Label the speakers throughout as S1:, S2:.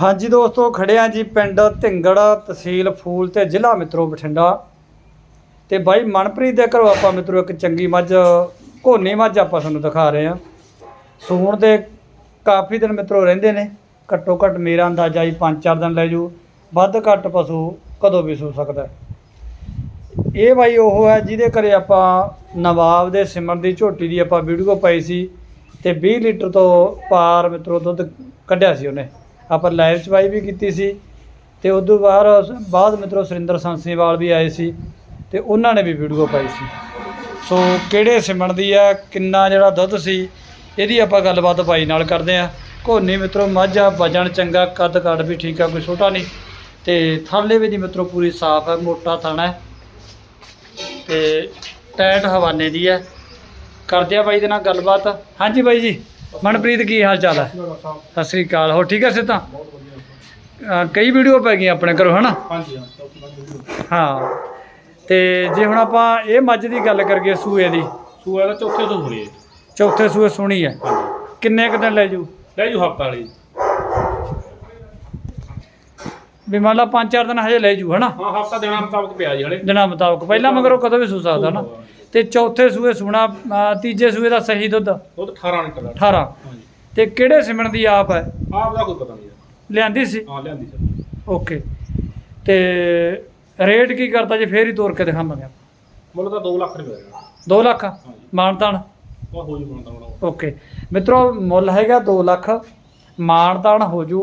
S1: ਹਾਂਜੀ ਦੋਸਤੋ, ਖੜੇ ਆ ਜੀ ਪਿੰਡ ਢਿੰਗੜ ਤਹਿਸੀਲ ਫੂਲ ਤੇ ਜ਼ਿਲ੍ਹਾ ਮਿੱਤਰੋ ਬਠਿੰਡਾ। ਤੇ ਬਾਈ ਮਨਪ੍ਰੀਤ ਦੇ ਘਰੋਂ ਆਪਾਂ ਮਿੱਤਰੋ ਇੱਕ ਚੰਗੀ ਮੱਝ, ਘੋਨੀ ਮੱਝ ਆਪਾਂ ਤੁਹਾਨੂੰ ਦਿਖਾ ਰਹੇ ਆ ਸੂਣ ਦੇ ਕਾਫੀ ਦਿਨ ਮਿੱਤਰੋ ਰਹਿੰਦੇ ਨੇ, ਘੱਟੋ ਘੱਟ ਮੇਰਾ ਅੰਦਾਜ਼ਾ ਜੀ 5-4 ਦਿਨ ਲੈ ਜੂ, ਵੱਧ ਘੱਟ ਪਸ਼ੂ ਕਦੋਂ ਵੀ ਸੂ ਸਕਦਾ ਇਹ ਬਾਈ ਉਹ ਹੈ ਜਿਹਦੇ ਘਰੇ ਆਪਾਂ ਨਵਾਬ ਦੇ ਸਿਮਰ ਦੀ ਝੋਟੀ ਦੀ ਆਪਾਂ ਵੀਡੀਓ ਪਾਈ ਸੀ। ਤੇ 20 ਲੀਟਰ ਤੋਂ ਪਾਰ ਮਿੱਤਰੋ ਦੁੱਧ ਕੱਢਿਆ ਸੀ ਉਹਨੇ। ਆਪਾਂ ਲਾਈਵ ਚਵਾਈ ਵੀ ਕੀਤੀ ਸੀ ਤੇ ਉਸ ਤੋਂ ਬਾਅਦ ਬਾਅਦ ਮਿੱਤਰੋ ਸੁਰਿੰਦਰ ਸੰਸੀਵਾਲ ਵੀ ਆਏ ਸੀ ਤੇ ਉਹਨਾਂ ਨੇ ਵੀ ਵੀਡੀਓ ਪਾਈ ਸੀ। ਸੋ ਕਿਹੜੇ ਸਿਮਣ ਦੀ ਆ, ਕਿੰਨਾ ਜਿਹੜਾ ਦੁੱਧ ਸੀ, ਇਹਦੀ ਆਪਾਂ ਗੱਲਬਾਤ ਬਾਈ ਨਾਲ ਕਰਦੇ ਆ ਘੋਨੀ ਮਿੱਤਰੋ, ਮੱਝ ਆ ਵਜਣ ਚੰਗਾ, ਕੱਦ ਕੱਦ ਵੀ ਠੀਕ ਆ, ਕੋਈ ਛੋਟਾ ਨਹੀਂ। ਤੇ ਥਾਲੇ ਵੀ ਦੀ ਮਿੱਤਰੋ ਪੂਰੀ ਸਾਫ਼ ਹੈ ਮੋਟਾ ਥਾਣਾ ਹੈ। ਤੇ ਟੈਟ ਹਵਾਨੇ ਦੀ ਹੈ ਕਰਦੇ ਆ ਬਾਈ ਦੇ ਨਾਲ ਗੱਲਬਾਤ। ਹਾਂਜੀ ਬਾਈ ਜੀ ਮਨਪ੍ਰੀਤ ਕੀ ਹਾਲ ਚਾਲ ਹੈ? ਸਤਿ ਸ੍ਰੀ ਅਕਾਲ। ਹੋ ਠੀਕ ਹੈ ਸਿੱਧਾ ਅਹ ਕਈ ਵੀਡੀਓ ਪੈ ਗਈਆਂ ਆਪਣੇ ਘਰੋਂ ਹਨਾ?
S2: ਹਾਂਜੀ ਹਾਂ
S1: ਤੇ ਜੇ ਹੁਣ ਆਪਾਂ ਇਹ ਮੱਝ ਦੀ ਗੱਲ ਕਰੀਏ ਸੂਏ ਦੀ।
S2: ਸੂਆ ਦਾ ਚੌਥੇ ਤੋਂ ਹੋਣੀ ਹੈ।
S1: ਚੌਥੇ ਸੂਏ ਸੁਣੀ ਹੈ। ਕਿੰਨੇ ਕੁ ਦਿਨ ਲੈ ਜੂ?
S2: ਲੈ ਜੂ ਹਫਤਾ ਵਾਲੀ।
S1: ਵੀ ਮੰਨ ਲਾ ਪੰਜ ਚਾਰ ਦਿਨ ਹਜੇ ਲੈ ਜੂ ਹਨਾ?
S2: ਹਾਂ ਹਫਤਾ ਦੇਣਾ ਮੁਤਾਬਕ ਪਿਆ ਜੀ ਹਲੇ।
S1: ਦਿਨਾਂ ਮੁਤਾਬਕ। ਪਹਿਲਾਂ ਮਗਰੋਂ ਕਦੋਂ ਵੀ ਸੂ ਸਕਦਾ ਨਾ ਤੇ ਚੌਥੇ ਸੂਏ ਸੁਣਾ ਤੀਜੇ ਸੂਏ ਦਾ ਸਹੀ ਦੁੱਧ?
S2: ਦੁੱਧ 18 ਲੀਟਰ ਦਾ।
S1: 18
S2: ਹਾਂਜੀ।
S1: ਤੇ ਕਿਹੜੇ ਸਿਮਣ ਦੀ ਆਪ ਹੈ?
S2: ਆਪ ਦਾ ਕੋਈ ਪਤਾ ਨਹੀਂ
S1: ਲਿਆਂਦੀ ਸੀ?
S2: ਹਾਂ ਲਿਆਂਦੀ ਸਰ
S1: ਓਕੇ। ਤੇ ਰੇਟ ਕੀ ਕਰਤਾ ਜੇ? ਫੇਰ ਹੀ ਤੋਰ ਕੇ ਦਿਖਾਵਾਂਗੇ
S2: ਮੁੱਲ ਤਾਂ 2 ਲੱਖ ਰੁਪਏ ਦਾ
S1: 2 ਲੱਖ?
S2: ਹਾਂਜੀ।
S1: ਮਾਨਤਾਨ
S2: ਉਹ ਹੋ ਜੂ ਬਣਦਾ
S1: ਓਕੇ। ਮਿੱਤਰੋ ਮੁੱਲ ਹੈਗਾ 2 ਲੱਖ। ਮਾਨਤਾਨ ਹੋ ਜੂ।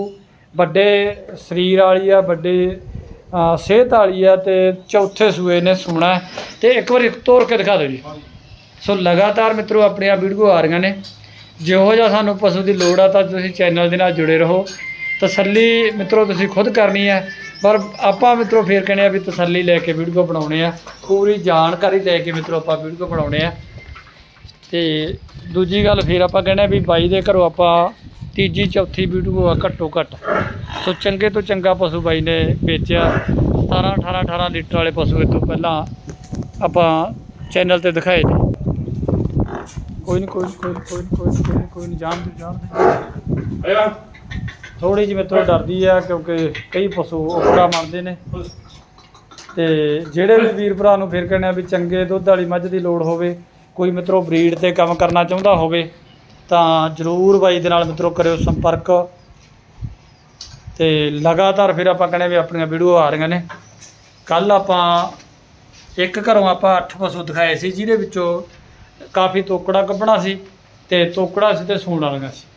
S1: ਵੱਡੇ ਸਰੀਰ ਵਾਲੀ ਆ, ਵੱਡੇ ਸਿਹਤ ਵਾਲੀ ਆ ਤੇ ਚੌਥੇ ਸੂਏ ਨੇ ਸੋਣਾ ਹੈ। ਤੇ ਇੱਕ ਵਾਰੀ ਤੋਰ ਕੇ ਦਿਖਾ ਦਿਓ ਜੀ। ਸੋ ਲਗਾਤਾਰ ਮਿੱਤਰੋ ਆਪਣੀਆਂ ਵੀਡੀਓ ਆ ਰਹੀਆਂ ਨੇ। ਜਿਹੋ ਜਿਹਾ ਸਾਨੂੰ ਪਸ਼ੂ ਦੀ ਲੋੜ ਆ, ਤਾਂ ਤੁਸੀਂ ਚੈਨਲ ਦੇ ਨਾਲ ਜੁੜੇ ਰਹੋ। ਤਸੱਲੀ ਮਿੱਤਰੋ, ਤੁਸੀਂ ਖੁਦ ਕਰਨੀ ਹੈ। ਪਰ ਆਪਾਂ ਮਿੱਤਰੋ, ਫੇਰ ਕਹਿੰਦੇ ਆ ਵੀ ਤਸੱਲੀ ਲੈ ਕੇ ਵੀਡੀਓ ਬਣਾਉਣੇ ਆ। ਪੂਰੀ ਜਾਣਕਾਰੀ ਲੈ ਕੇ ਮਿੱਤਰੋ, ਆਪਾਂ ਵੀਡੀਓ ਬਣਾਉਣੇ ਆ। ਤੇ ਦੂਜੀ ਗੱਲ ਫੇਰ ਆਪਾਂ ਕਹਿੰਦੇ ਆ ਵੀ ਬਾਈ ਦੇ ਘਰੋਂ ਆਪਾਂ ਤੀਜੀ ਚੌਥੀ ਵੀਡੀਓ ਆ ਘੱਟੋ ਘੱਟ। ਸੋ ਚੰਗੇ ਤੋਂ ਚੰਗਾ ਪਸ਼ੂ ਬਾਈ ਨੇ ਵੇਚਿਆ। 17 18 18 ਲੀਟਰ ਵਾਲੇ ਪਸ਼ੂ ਇਹ ਤੋਂ ਪਹਿਲਾਂ ਆਪਾਂ ਚੈਨਲ ਤੇ ਦਿਖਾਏ ਨੇ। ਕੋਈ ਨਹੀਂ ਕੋਈ ਨੀ, ਕੋਈ ਕੋਈ ਕੋਈ ਕੋਈ ਨਹੀਂ ਜਾਣ ਦੇ ਜਾਣ ਦੇ
S2: ਅਰੇ
S1: ਥੋੜੀ ਜਿਹੀ ਮੇਰੇ ਡਰਦੀ ਆ ਕਿਉਂਕਿ ਕਈ ਪਸ਼ੂ ਉਪਰਾ ਮੰਨਦੇ ਨੇ। ਤੇ ਜਿਹੜੇ ਵੀ ਵੀਰ ਭਰਾ ਨੂੰ ਫਿਰ ਕਹਿੰਦੇ ਆ ਵੀ ਚੰਗੇ ਦੁੱਧ ਵਾਲੀ ਮੱਝ ਦੀ ਲੋੜ ਹੋਵੇ ਕੋਈ ਮਿੱਤਰੋ ਬਰੀਡ ਤੇ ਕੰਮ ਕਰਨਾ ਚਾਹੁੰਦਾ ਹੋਵੇ ਤਾਂ ਜਰੂਰ ਬਾਈ ਦੇ ਨਾਲ ਮਿੱਤਰੋ ਕਰਿਓ ਸੰਪਰਕ। ਤੇ ਲਗਾਤਾਰ ਫਿਰ ਆਪਾਂ ਕਹਿੰਦੇ ਵੀ ਆਪਣੀਆਂ ਵੀਡੀਓ ਆ ਰਹੀਆਂ ਨੇ। ਕੱਲ ਆਪਾਂ ਇੱਕ ਘਰੋਂ ਆਪਾਂ 8 ਪਸ਼ੂ ਦਿਖਾਏ ਸੀ ਜਿਹਦੇ ਵਿੱਚੋਂ ਕਾਫੀ ਤੋਕੜਾ ਕੱਢਣਾ ਸੀ ਤੇ ਤੋਕੜਾ ਸੀ ਤੇ ਸੂਣ ਵਾਲੀਆਂ ਸੀ।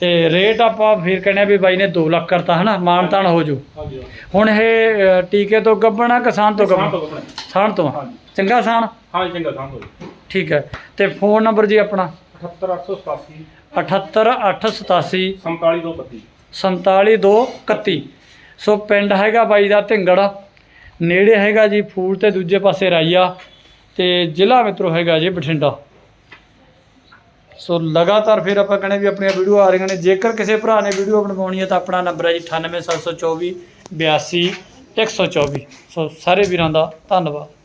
S1: ਤੇ ਰੇਟ ਆਪਾਂ ਫਿਰ ਕਹਿੰਦੇ ਵੀ ਬਾਈ ਨੇ 2 ਲੱਖ ਕਰਤਾ ਹਨਾ ਮਾਨਤਾਨ ਹੋ ਜੂ ਹੁਣ ਇਹ ਟੀਕੇ ਤੋਂ ਗੱਬਣਾ ਕਿਸਾਨ ਤੋਂ ਗੱਬਣਾ ਸਾਣ ਤੋਂ ਚੰਗਾ ਸਾਣ
S2: ਹਾਂਜੀ ਚੰਗਾ ਸਾਂ ਤੋਂ
S1: ਠੀਕ ਹੈ। ਤੇ ਫੋਨ ਨੰਬਰ ਜੀ ਆਪਣਾ?
S2: 78887
S1: 78887
S2: 47231
S1: 47231 ਸੋ ਪਿੰਡ ਹੈਗਾ ਬਾਈ ਦਾ ਢਿੰਗੜ। ਨੇੜੇ ਹੈਗਾ ਜੀ ਫੂਲ ਤੇ ਦੂਜੇ ਪਾਸੇ ਰਾਈਆ। ਤੇ ਜ਼ਿਲ੍ਹਾ ਮਿੱਤਰੋ ਹੈਗਾ ਜੀ ਬਠਿੰਡਾ। ਸੋ ਲਗਾਤਾਰ ਫਿਰ ਆਪਾਂ ਕਹਿੰਦੇ ਵੀ ਆਪਣੀਆਂ ਵੀਡੀਓ ਆ ਰਹੀਆਂ ਨੇ। ਜੇਕਰ ਕਿਸੇ ਭਰਾ ਨੇ ਵੀਡੀਓ ਬਣਵਾਉਣੀ ਹੈ ਤਾਂ ਆਪਣਾ ਨੰਬਰ ਹੈ ਜੀ 98724 82 124 ਸੋ ਸਾਰੇ ਵੀਰਾਂ ਦਾ ਧੰਨਵਾਦ।